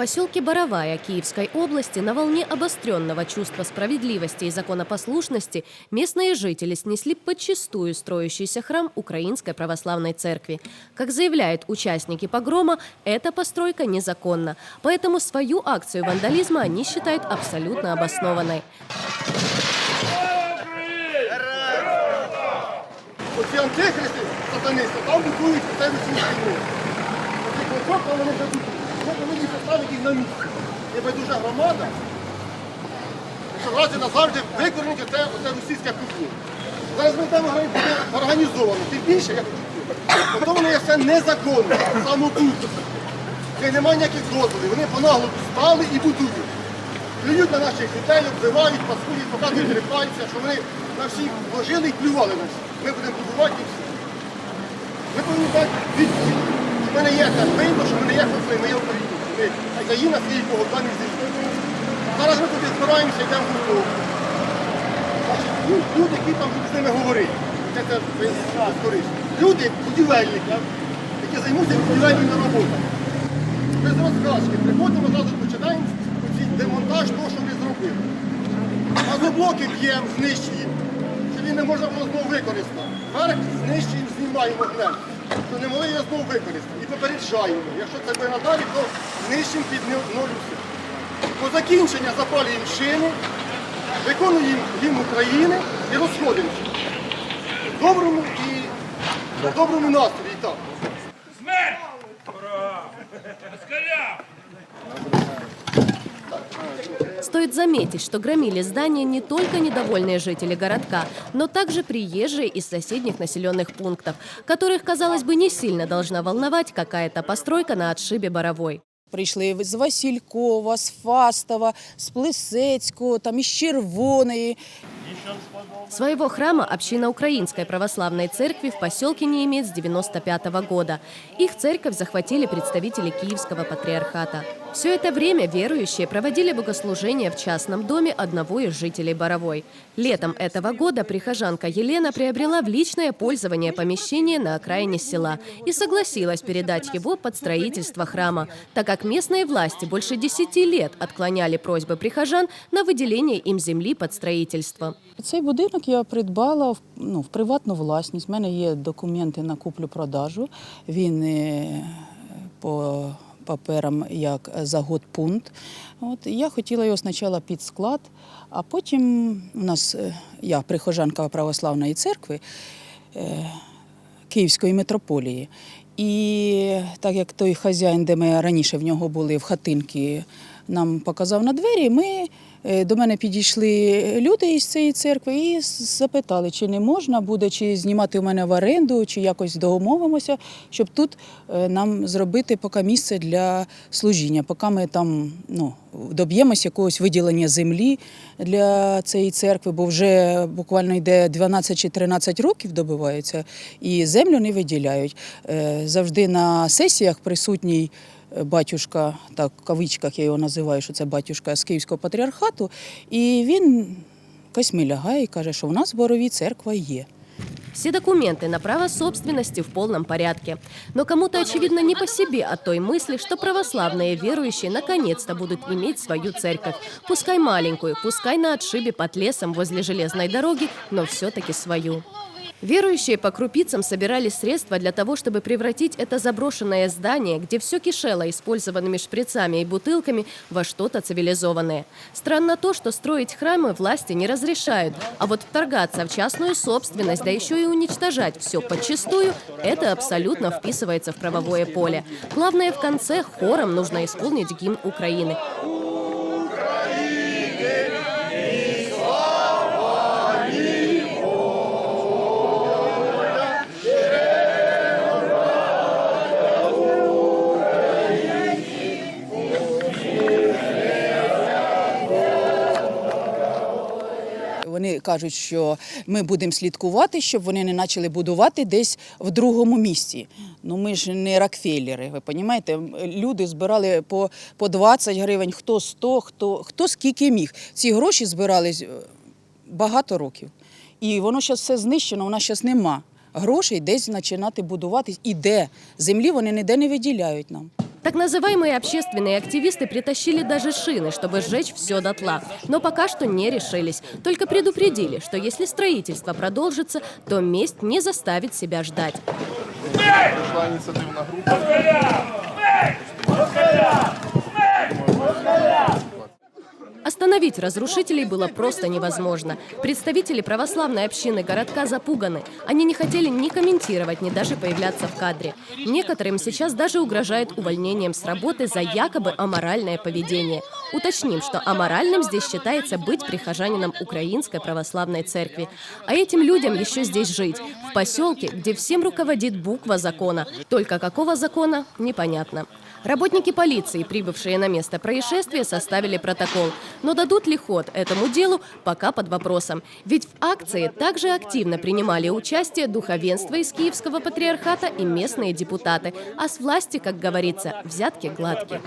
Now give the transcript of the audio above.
поселке Боровая Киевской области на волне обостренного чувства справедливости и законопослушности местные жители снесли подчистую строящийся храм Украинской Православной Церкви. Как заявляют участники погрома, эта постройка незаконна, поэтому свою акцию вандализма они считают абсолютно обоснованной. Оці антихристи, сатанисти, там будують у себе всю стіну. Оці клочок, там вони вже будують. Ми повинні поставити їх на місце. Небайдужа громада, щоб раз і назавжди викорінити те, російське кухню. Зараз ми там організовано, тим більше, як Потім воно є все незаконно, саме тут. Де немає ніяких дозволів, вони понагло стали і будують. Плюють на наших дітей, обзивають, паскують, показують репальця, що вони на всіх вложили і плювали на всіх. Ми будемо будувати і все. Ми повинні дати відповідь. В мене є видно, що в мене є ми є українці. Ми країна своїй богоданих землі. Зараз ми туди збираємося, йдемо в гуртовку. Значить, ну, люди, які там з ними говорити. Це ви. Люди, будівельники, які займуться будівельними роботами. Без розказки. Приходимо, одразу починаємо демонтаж того, що ми зробили. Газоблоки б'ємо, знищуємо, що він не можна було знову використати. Верх знищуємо, знімаємо вогнем, що не могли його знову використати. І попереджаємо. Якщо це буде надалі, то знищимо під ноль. По закінчення запалюємо шини, виконуємо гімн України і розходимося. В доброму і в доброму настрої. Так. Смерть! Ура! Москалям! Стоит заметить, что громили здания не только недовольные жители городка, но также приезжие из соседних населенных пунктов, которых, казалось бы, не сильно должна волновать какая-то постройка на отшибе Боровой. Прийшли з Василькова, з Фастова, з Плисецького, там із Червоної. Своего храма община Украинской Православной Церкви в поселке не имеет с 95 года. Их церковь захватили представители Киевского патриархата. Все это время верующие проводили богослужения в частном доме одного из жителей Боровой. Летом этого года прихожанка Елена приобрела в личное пользование помещение на окраине села и согласилась передать его под строительство храма, так как местные власти больше 10 лет отклоняли просьбы прихожан на выделение им земли под строительство. Цей будинок я придбала в, ну, в приватну власність. У мене є документи на куплю-продажу. Він е, по паперам як загодпункт. От, я хотіла його спочатку під склад, а потім у нас, е, я прихожанка православної церкви, е, Київської митрополії. І так як той хазяїн, де ми раніше в нього були в хатинки, нам показав на двері, ми, е, до мене підійшли люди із цієї церкви і запитали, чи не можна буде, чи знімати у мене в оренду, чи якось домовимося, щоб тут е, нам зробити поки місце для служіння, поки ми там ну, доб'ємося якогось виділення землі для цієї церкви, бо вже буквально йде 12 чи 13 років добиваються, і землю не виділяють. Е, Завжди на сесіях присутній е, батюшка, так в кавичках я його називаю, що це батюшка з Київського патріархату, і він косьми лягає і каже, що в нас в Борові церква є. Все документы на право собственности в полном порядке. Но кому-то, очевидно, не по себе от той мысли, что православные верующие наконец-то будут иметь свою церковь. Пускай маленькую, пускай на отшибе под лесом возле железной дороги, но все-таки свою. Верующие по крупицам собирали средства для того, чтобы превратить это заброшенное здание, где все кишело использованными шприцами и бутылками, во что-то цивилизованное. Странно то, что строить храмы власти не разрешают, а вот вторгаться в частную собственность, да еще и уничтожать все подчистую, это абсолютно вписывается в правовое поле. Главное, в конце хором нужно исполнить гимн Украины. Вони кажуть, що ми будемо слідкувати, щоб вони не почали будувати десь в другому місці. Ну ми ж не Рокфеллери, ви розумієте? Люди збирали по, по 20 гривень, хто 100, хто, хто скільки міг. Ці гроші збирались е, багато років. І воно зараз все знищено, у нас зараз нема грошей десь починати будувати. І де? Землі вони ніде не виділяють нам. Так называемые общественные активисты притащили даже шины, чтобы сжечь все дотла. Но пока что не решились. Только предупредили, что если строительство продолжится, то месть не заставит себя ждать. Прийшла ініціативна група. Остановить разрушителей было просто невозможно. Представители православной общины городка запуганы. Они не хотели ни комментировать, ни даже появляться в кадре. Некоторым сейчас даже угрожает увольнением с работы за якобы аморальное поведение. Уточним, что аморальным здесь считается быть прихожанином Украинской православной церкви. А этим людям еще здесь жить. В поселке, где всем руководит буква закона. Только какого закона, непонятно. Работники полиции, прибывшие на место происшествия, составили протокол. Но дадут ли ход этому делу, пока под вопросом. Ведь в акции также активно принимали участие духовенство из Киевского патриархата и местные депутаты. А с власти, как говорится, взятки гладкие.